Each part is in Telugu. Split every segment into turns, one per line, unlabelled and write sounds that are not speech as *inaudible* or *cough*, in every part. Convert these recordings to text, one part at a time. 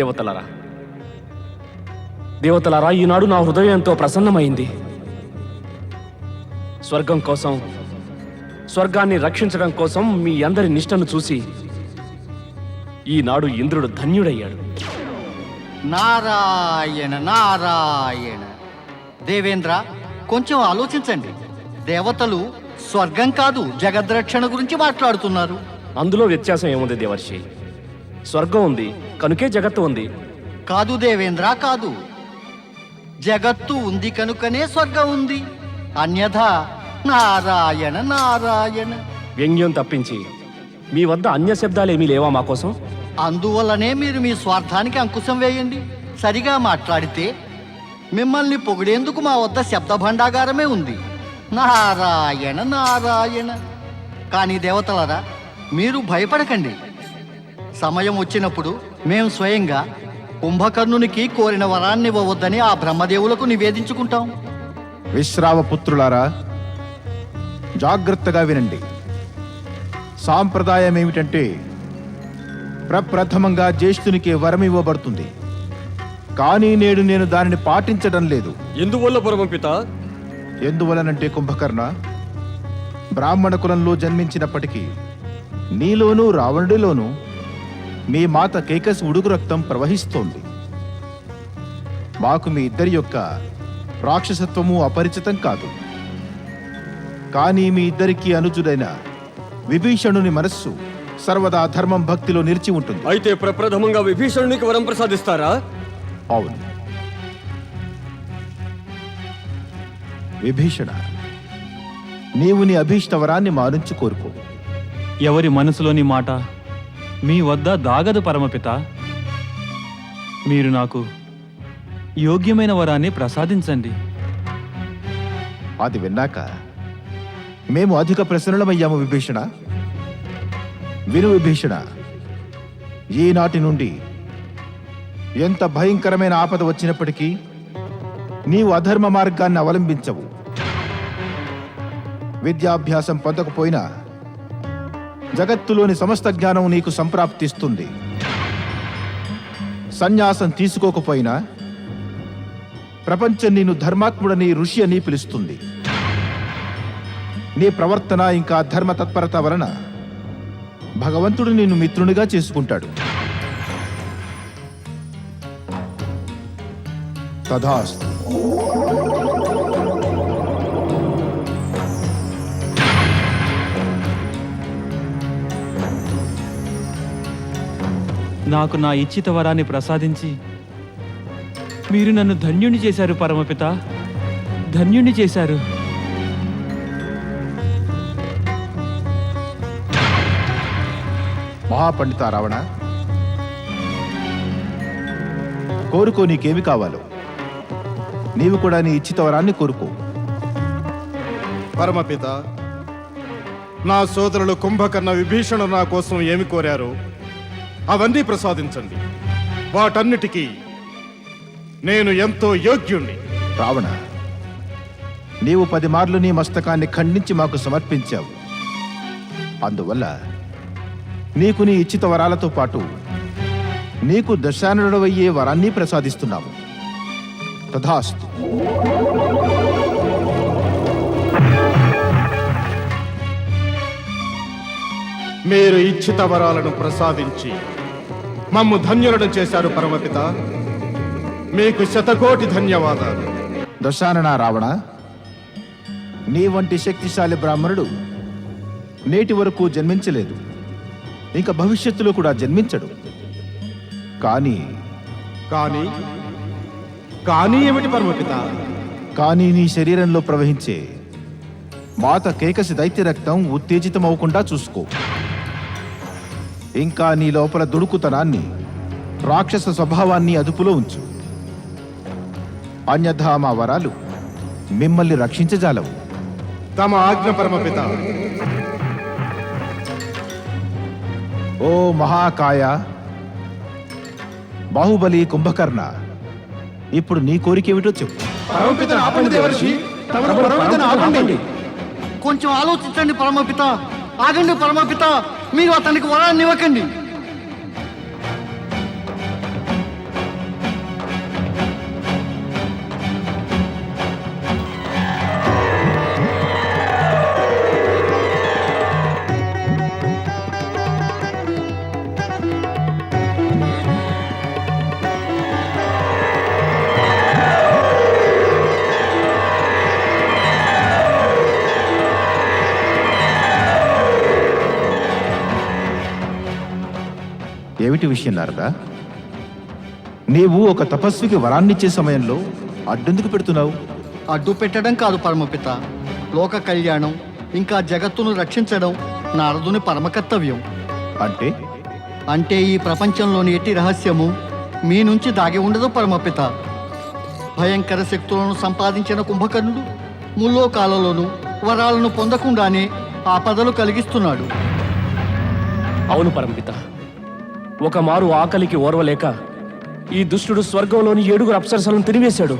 దేవతలారా. దేవతలారా ఈనాడు నా హృదయం ఎంతో ప్రసన్నమైంది. స్వర్గం కోసం స్వర్గాన్ని రక్షించడం కోసం మీ అందరి నిష్టను చూసి ఈనాడు ఇంద్రుడు ధన్యుడయ్యాడు.
నారాయణ నారాయణ. దేవేంద్ర కొంచెం ఆలోచించండి. దేవతలు స్వర్గం కాదు జగద్రక్షణ గురించి మాట్లాడుతున్నారు.
అందులో వ్యత్యాసం ఏముంది దేవర్షి? స్వర్గం ఉంది కనుకే జగత్తు ఉంది.
కాదు దేవేంద్ర కాదు. జగత్తు ఉంది కనుకనే స్వర్గం ఉంది. అన్యథా నారాయణ నారాయణ.
వ్యంగ్యం తప్పించి మీ వద్ద అన్య శబ్దాలేమీ లేవా మా కోసం?
అందువల్లనే మీరు మీ స్వార్థానికి అంకుశం వేయండి. సరిగా మాట్లాడితే మిమ్మల్ని పొగిడేందుకు మా వద్ద శబ్ద భండాగారమే ఉంది. నారాయణ నారాయణ. కానీ దేవతలరా మీరు భయపడకండి. సమయం వచ్చినప్పుడు మేము స్వయంగా కుంభకర్ణునికి కోరిన వరాన్ని ఇవ్వవద్దని ఆ బ్రహ్మదేవులకు నివేదించుకుంటాం.
విశ్రావపుత్రులారా జాగ్రత్తగా వినండి. సాంప్రదాయం ఏమిటంటే ప్రప్రథమంగా జ్యేష్ఠునికి వరం ఇవ్వబడుతుంది. కానీ నేడు నేను దానిని పాటించడం లేదు.
ఎందువల్ల పరమపిత
ఎందువలనంటే కుంభకర్ణ బ్రాహ్మణ కులంలో జన్మించినప్పటికీ నీలోనూ రావణుడిలోనూ మీ మాత కేకస్ ఉడుగు రక్తం ప్రవహిస్తోంది. మాకు మీ ఇద్దరి యొక్క రాక్షసత్వము అపరిచితం కాదు. కానీ మీ ఇద్దరికి అనుజుడైన విభీషణుని మనస్సు సర్వదా ధర్మం భక్తిలో నిలిచి ఉంటుంది.
అయితే ప్రప్రథమంగా విభీషణునికి వరం ప్రసాదిస్తారా?
అవును. విభీషణ నీవు నీ అభీష్ట వరాన్ని కోరుకో.
ఎవరి మనసులోని మాట మీ వద్ద దాగదు పరమపిత. మీరు నాకు యోగ్యమైన వరాన్ని ప్రసాదించండి.
అది విన్నాక మేము అధిక ప్రసన్నులమయ్యాము విభీషణ. విను విభీషణ ఈనాటి నుండి ఎంత భయంకరమైన ఆపద వచ్చినప్పటికీ నీవు అధర్మ మార్గాన్ని అవలంబించవు. విద్యాభ్యాసం పొందకపోయినా జగత్తులోని సమస్త జ్ఞానం నీకు సంప్రాప్తిస్తుంది. సన్యాసం తీసుకోకపోయినా ప్రపంచం నిన్ను ధర్మాత్ముడని ఋషి అని పిలుస్తుంది. నీ ప్రవర్తన ఇంకా ధర్మ తత్పరత వలన భగవంతుడు నిన్ను మిత్రునిగా చేసుకుంటాడు. తథాస్తు
నాకు నా ఇచ్చిత వరాన్ని ప్రసాదించి మీరు నన్ను ధన్యుని చేశారు పరమపిత. ధన్యుని చేశారు.
మహాపండిత రావణ కోరుకో నీకేమి కావాలో. నీవు కూడా నీ ఇచ్చిత వరాన్ని కోరుకో.
పరమపిత నా సోదరులు కుంభకర్ణ విభీషణ నా కోసం ఏమి కోరారో? అవన్నీ ప్రసాదించండి. వాటన్నిటికీ నేను ఎంతో యోగ్యుణ్ణి.
రావణ నీవు పది మార్లు నీ మస్తకాన్ని ఖండించి మాకు సమర్పించావు. అందువల్ల నీకు నీ ఇచ్చిత వరాలతో పాటు నీకు దశానుడవయ్యే వరాన్ని ప్రసాదిస్తున్నాము. తథాస్తు.
మీరు ఇచ్ఛిత వరాలను ప్రసాదించి మమ్ము ధన్యులను చేశారు పరమపిత. మీకు శతకోటి ధన్యవాదాలు.
దశానన రావణ నీ వంటి శక్తిశాలి బ్రాహ్మణుడు నేటి వరకు జన్మించలేదు. ఇంకా భవిష్యత్తులో కూడా జన్మించడు. కానీ
కానీ కానీ ఏమిటి పరమపిత?
కానీ నీ శరీరంలో ప్రవహించే మాత కేకసి దైత్య రక్తం ఉత్తేజితమవకుండా చూసుకో. ఇంకా నీ లోపల దుడుకుతనాన్ని రాక్షస స్వభావాన్ని అదుపులో ఉంచు. అన్యథా మా వరాలు మిమ్మల్ని రక్షించజాలవు.
తమ ఆజ్ఞ పరమపిత.
ఓ మహాకాయ బాహుబలి కుంభకర్ణ ఇప్పుడు నీ చెప్పు.
తమరు పరమపితను ఆపండి.
కొంచెం ఆలోచించండి పరమపిత. ఆగండి పరమపిత. మీరు అతనికి వరాన్ని ఇవ్వకండి.
ఏమిటి విషయం నారదా? నీవు ఒక తపస్వికి వరాన్నిచ్చే సమయంలో అడ్డెందుకు పెడుతున్నావు?
అడ్డు పెట్టడం కాదు పరమపిత. లోక కళ్యాణం ఇంకా జగత్తును రక్షించడం నారదుని పరమ కర్తవ్యం
అంటే?
అంటే ఈ ప్రపంచంలోని ఎట్టి రహస్యము మీ నుంచి దాగి ఉండదు పరమపిత. భయంకర శక్తులను సంపాదించిన కుంభకర్ణుడు ముల్లోకాలలోనూ వరాలను పొందకుండానే ఆపదలు కలిగిస్తున్నాడు.
అవును పరంపిత ఒక మారు ఆకలికి ఓర్వలేక ఈ దుష్టుడు స్వర్గంలోని ఏడుగురు అప్సరసలను తినివేశాడు.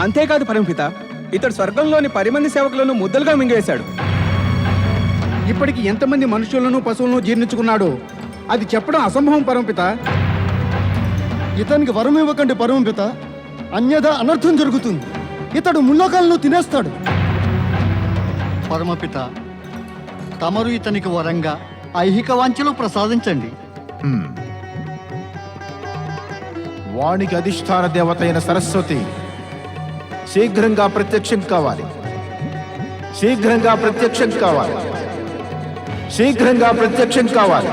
అంతేకాదు పరమపిత ఇతడు స్వర్గంలోని పది మంది సేవకులను ముద్దలుగా మింగేశాడు.
ఇప్పటికి ఎంతమంది మనుషులను పశువులను జీర్ణించుకున్నాడో అది చెప్పడం అసంభవం పరమపిత. ఇతనికి వరం ఇవ్వకండి పరమపిత. అన్యదా అనర్థం జరుగుతుంది. ఇతడు ముల్లోకాలను తినేస్తాడు.
పరమపిత తమరు ఇతనికి వరంగా ఐహిక వాంఛలు ప్రసాదించండి.
హ్మ్. వానికి అధిష్టాన దేవత అయిన సరస్వతి శీఘ్రంగా ప్రత్యక్షం కావాలి. శీఘ్రంగా ప్రత్యక్షం కావాలి. శీఘ్రంగా ప్రత్యక్షం కావాలి.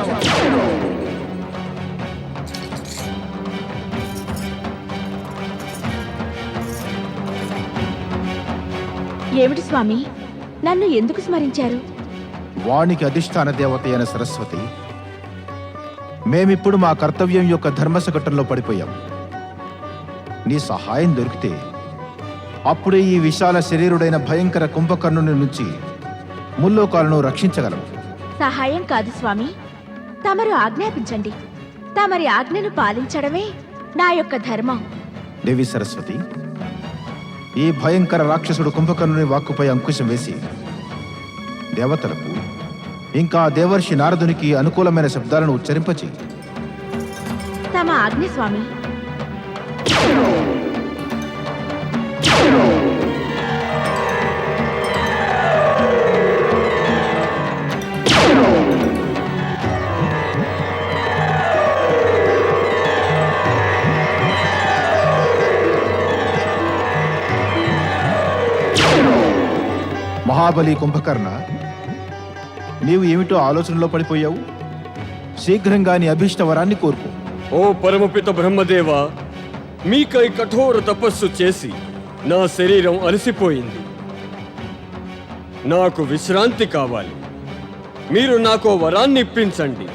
ఏమిటి స్వామి? నన్ను ఎందుకు స్మరించారు?
వానికి అధిష్టాన దేవత అయిన సరస్వతి మేమిప్పుడు మా కర్తవ్యం యొక్క ధర్మశకటంలో పడిపోయాం. నీ సహాయం దొరికితే అప్పుడే ఈ విశాల శరీరుడైన భయంకర కుంభకర్ణుని నుంచి ముల్లోకాలను రక్షించగలం
సహాయం కాదు స్వామి. తమరు ఆజ్ఞాపించండి. తమరి ఆజ్ఞను పాలించడమే నా యొక్క ధర్మం.
దేవి సరస్వతి ఈ భయంకర రాక్షసుడు కుంభకర్ణుని వాక్కుపై అంకుశం వేసి దేవతలకు ఇంకా దేవర్షి నారదునికి అనుకూలమైన శబ్దాలను ఉచ్చరింపచేయి.
తమ ఆజ్ఞ స్వామి.
మహాబలి కుంభకర్ణ నీవు ఏమిటో ఆలోచనలో పడిపోయావు? శీఘ్రంగా నీ అభీష్ట వరాన్ని కోరుకో.
ఓ పరమపిత బ్రహ్మదేవ మీకై కఠోర తపస్సు చేసి నా శరీరం అలసిపోయింది. నాకు విశ్రాంతి కావాలి. మీరు నాకు వరాన్ని ఇప్పించండి.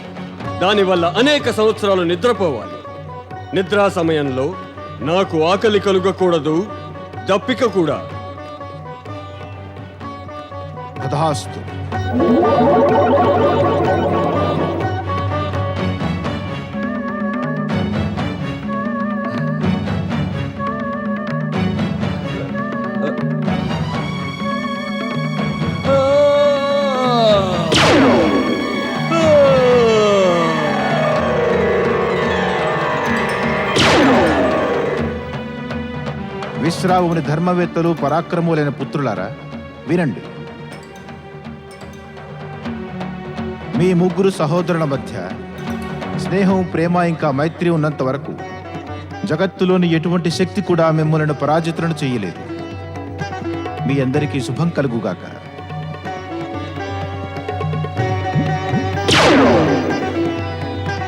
దానివల్ల అనేక సంవత్సరాలు నిద్రపోవాలి. నిద్రా సమయంలో నాకు ఆకలి కలుగకూడదు దప్పిక కూడా.
తథాస్తు విశ్రావుని ధర్మవేత్తలు పరాక్రములైన పుత్రులారా వినండి. మీ ముగ్గురు సహోదరుల మధ్య స్నేహం ప్రేమ ఇంకా మైత్రి ఉన్నంత వరకు జగత్తులోని ఎటువంటి శక్తి కూడా మిమ్మల్ని పరాజితులను చేయలేదు. మీ అందరికీ శుభం కలుగుగాక.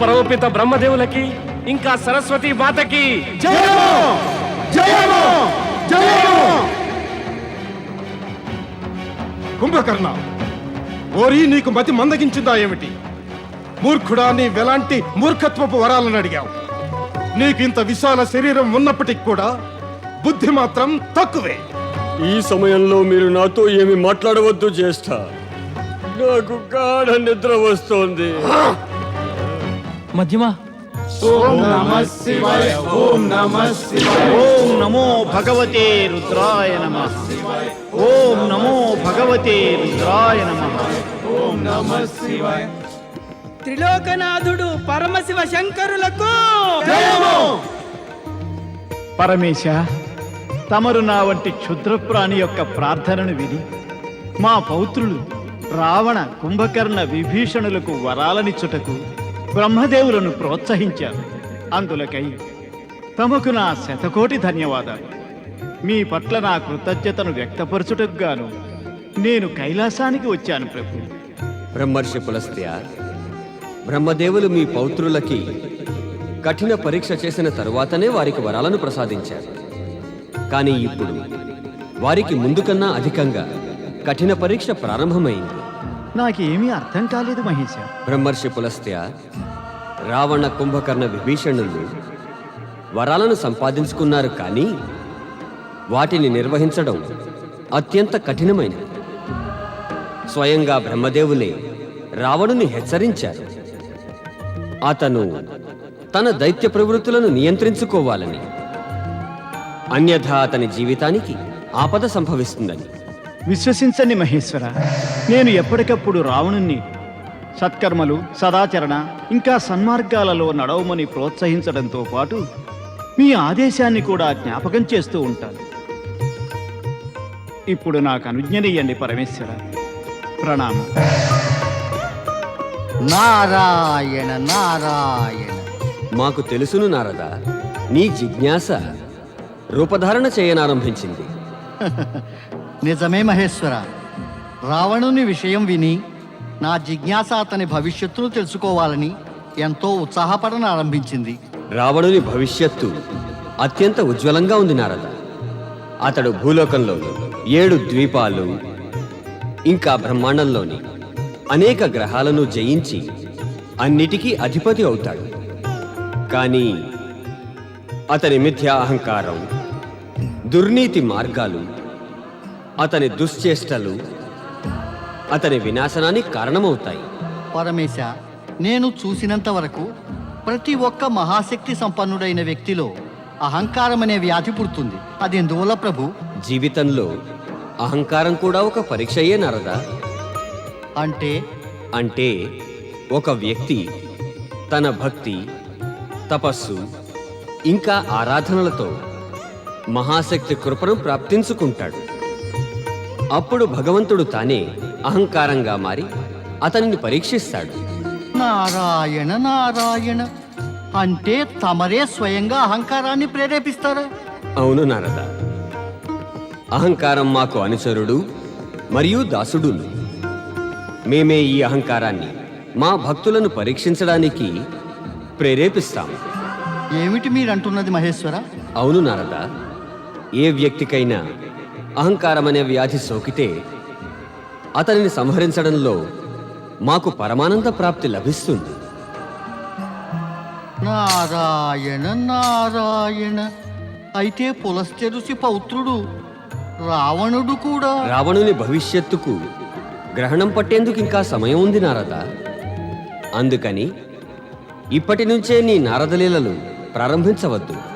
పరమపిత బ్రహ్మదేవులకి ఇంకా సరస్వతి మాతకి
కుంభకర్ణ. ఓరి నీకు మతి మందగించిందా ఏమిటి? మూర్ఖుడా నీ వెలాంటి మూర్ఖత్వపు వరాలను అడిగావు. నీకు ఇంత విశాల శరీరం ఉన్నప్పటికి కూడా బుద్ధి మాత్రం తక్కువే.
ఈ సమయంలో మీరు నాతో ఏమి మాట్లాడవద్దు జ్యేష్ఠ. నాకు గాఢ నిద్ర వస్తోంది.
మధ్యమా?
ఓం నమో భగవతే రుద్రాయ నమ. ఓం నమో భగవతే రుద్రాయ నమ.
త్రిలోకనాథుడు పరమశివ శంకరులకు
పరమేశ తమరు నా వంటి క్షుద్రప్రాణి యొక్క ప్రార్థనను విని మా పౌత్రులు రావణ కుంభకర్ణ విభీషణులకు వరాలనిచ్చుటకు బ్రహ్మదేవులను ప్రోత్సహించారు. అందులకై తమకు నా శతకోటి ధన్యవాదాలు. మీ పట్ల నా కృతజ్ఞతను వ్యక్తపరచుటకు గాను నేను కైలాసానికి వచ్చాను ప్రభు.
బ్రహ్మర్షి పులస్త్య బ్రహ్మదేవులు మీ పౌత్రులకి కఠిన పరీక్ష చేసిన తరువాతనే వారికి వరాలను ప్రసాదించారు. కానీ ఇప్పుడు వారికి ముందు కన్నా అధికంగా కఠిన పరీక్ష ప్రారంభమైంది.
నాకేమీ అర్థం కాలేదు మహేశ.
బ్రహ్మర్షి పులస్త్య రావణ కుంభకర్ణ విభీషణులు వరాలను సంపాదించుకున్నారు కానీ వాటిని నిర్వహించడం అత్యంత కఠినమైనది. స్వయంగా బ్రహ్మదేవులే రావణుని హెచ్చరించారు. అతను తన దైత్య ప్రవృత్తులను నియంత్రించుకోవాలని అన్యథా అతని జీవితానికి ఆపద సంభవిస్తుందని.
విశ్వసించండి మహేశ్వర నేను ఎప్పటికప్పుడు రావణుణ్ణి సత్కర్మలు సదాచరణ ఇంకా సన్మార్గాలలో నడవమని ప్రోత్సహించడంతో పాటు మీ ఆదేశాన్ని కూడా జ్ఞాపకం చేస్తూ ఉంటాను. ఇప్పుడు నాకు అనుజ్ఞనీయండి పరమేశ్వర. ప్రణామం.
నారాయణ నారాయణ.
మాకు తెలుసును నారద నీ జిజ్ఞాస రూపధారణ చేయనారంభించింది. *laughs*
నిజమే మహేశ్వర. రావణుని విషయం విని నా జిజ్ఞాస అతని భవిష్యత్తును తెలుసుకోవాలని ఎంతో ఉత్సాహపడనారంభించింది
రావణుని భవిష్యత్తు అత్యంత ఉజ్వలంగా ఉంది నారద. అతడు భూలోకంలో ఏడు ద్వీపాలు ఇంకా బ్రహ్మాండంలోని అనేక గ్రహాలను జయించి అన్నిటికీ అధిపతి అవుతాడు. కానీ అతని మిథ్యా అహంకారం దుర్నీతి మార్గాలు అతని దుశ్చేష్టలు అతని వినాశనానికి కారణమవుతాయి.
పరమేశ నేను చూసినంత వరకు ప్రతి ఒక్క మహాశక్తి సంపన్నుడైన వ్యక్తిలో అహంకారం అనే వ్యాధి పుడుతుంది. అది ఎందువల్ల ప్రభు?
జీవితంలో అహంకారం కూడా ఒక పరీక్షయే నరదా?
అంటే?
అంటే ఒక వ్యక్తి తన భక్తి తపస్సు ఇంకా ఆరాధనలతో మహాశక్తి కృపను ప్రాప్తించుకుంటాడు. అప్పుడు భగవంతుడు తానే అహంకారంగా మారి అతనిని పరీక్షిస్తాడు.
నారాయణ నారాయణ అంటే తమరే స్వయంగా అహంకారాన్ని ప్రేరేపిస్తారా?
అవును నారద. అహంకారం మాకు అనుచరుడు మరియు దాసుడు మేమే ఈ అహంకారాన్ని మా భక్తులను పరీక్షించడానికి ప్రేరేపిస్తాము.
ఏమిటి మీరంటున్నది మహేశ్వర?
అవును నారద. ఏ వ్యక్తికైనా అహంకారం అనే వ్యాధి సోకితే అతనిని సంహరించడంలో మాకు పరమానంద ప్రాప్తి లభిస్తుంది.
నారాయణ నారాయణ. అయితే పులస్త్య ఋషి పౌత్రుడు రావణుడు కూడా.
రావణుని భవిష్యత్తుకు గ్రహణం పట్టేందుకు ఇంకా సమయం ఉంది నారద. అందుకని ఇప్పటి నుంచే నీ నారదలీలలు ప్రారంభించవద్దు.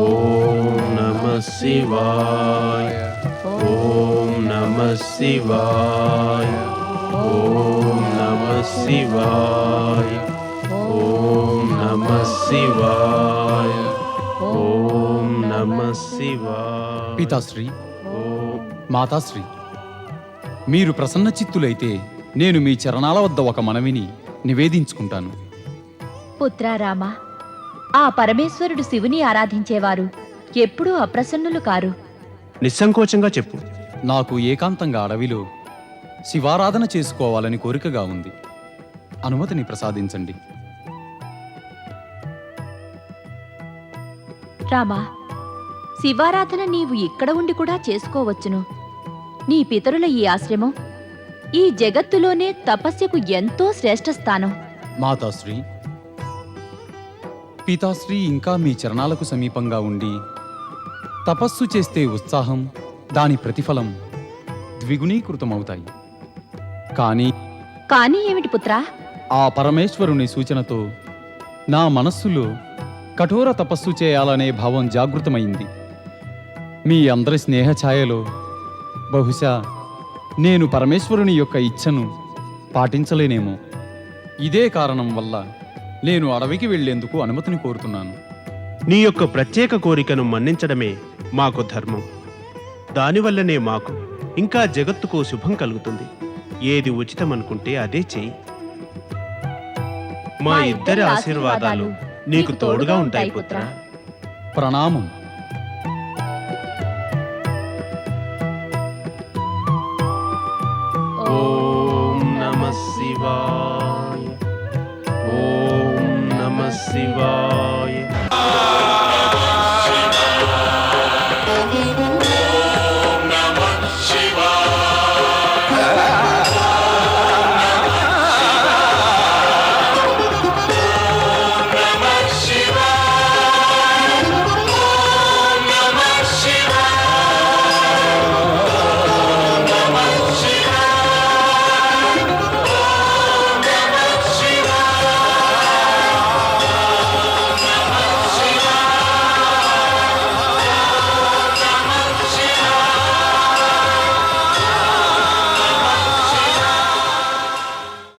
ఓం నమ శివాయ ఓం నమ శివాయ ఓం నమ శివాయ ఓం నమ శివాయ ఓం నమ శివాయ
పితాశ్రీ మాతాశ్రీ మీరు ప్రసన్న చిత్తులైతే నేను మీ చరణాల వద్ద ఒక మనవిని నివేదించుకుంటాను.
పుత్రారామ ఆ పరమేశ్వరుడు శివుని ఆరాధించేవారు. ఎప్పుడూ అప్రసన్నులు కారు.
నిస్సంకోచంగా చెప్పు.
నాకు ఏకాంతంగా అడవిలో శివారాధన చేసుకోవాలని కోరికగా ఉంది. అనుమతిని ప్రసాదించండి.
రామా శివారాధన నీవు ఇక్కడ ఉండి కూడా చేసుకోవచ్చును. నీ పితరుల ఈ ఆశ్రమం ఈ జగత్తులోనే తపస్యకు ఎంతో శ్రేష్ఠ స్థానం
మాతాశ్రీ పితాశ్రీ ఇంకా మీ చరణాలకు సమీపంగా ఉండి తపస్సు చేస్తే ఉత్సాహం దాని ప్రతిఫలం ద్విగుణీకృతమవుతాయి. కానీ
కానీ ఏమిటి పుత్రా?
ఆ పరమేశ్వరుని సూచనతో నా మనస్సులో కఠోర తపస్సు చేయాలనే భావం జాగృతమైంది. మీ అందరి స్నేహ ఛాయలో బహుశా నేను పరమేశ్వరుని యొక్క ఇచ్ఛను పాటించలేనేమో. ఇదే కారణం వల్ల నేను అడవికి వెళ్ళేందుకు అనుమతిని కోరుతున్నాను.
నీ యొక్క ప్రత్యేక కోరికను మన్నించడమే మాకు ధర్మం. దానివల్లనే మాకు ఇంకా జగత్తుకు శుభం కలుగుతుంది. ఏది ఉచితం అనుకుంటే అదే చెయ్యి. మా ఇద్దరి ఆశీర్వాదాలు నీకు తోడుగా ఉంటాయి పుత్ర.
ప్రణామం.